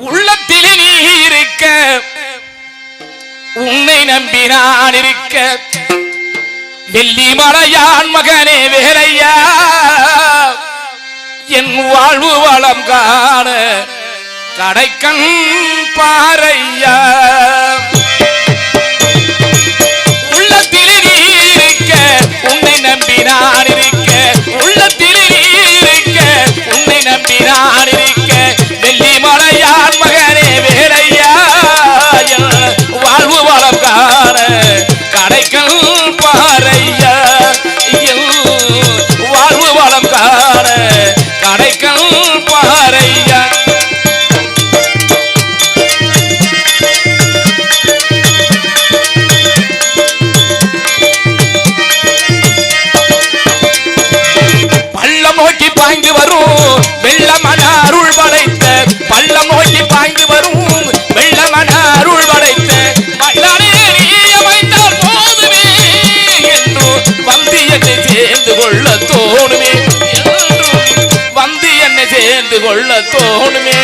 உள்ளத்தில் நீ இருக்க. உன்னை நம்பி நான் இருக்க. வெள்ளி மலையான் மகனே வேறையா என் வாழ்வு வளம் காண கடைக்கண் பாறையா. சேர்ந்து கொள்ள தோணுமே.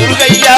முருகையா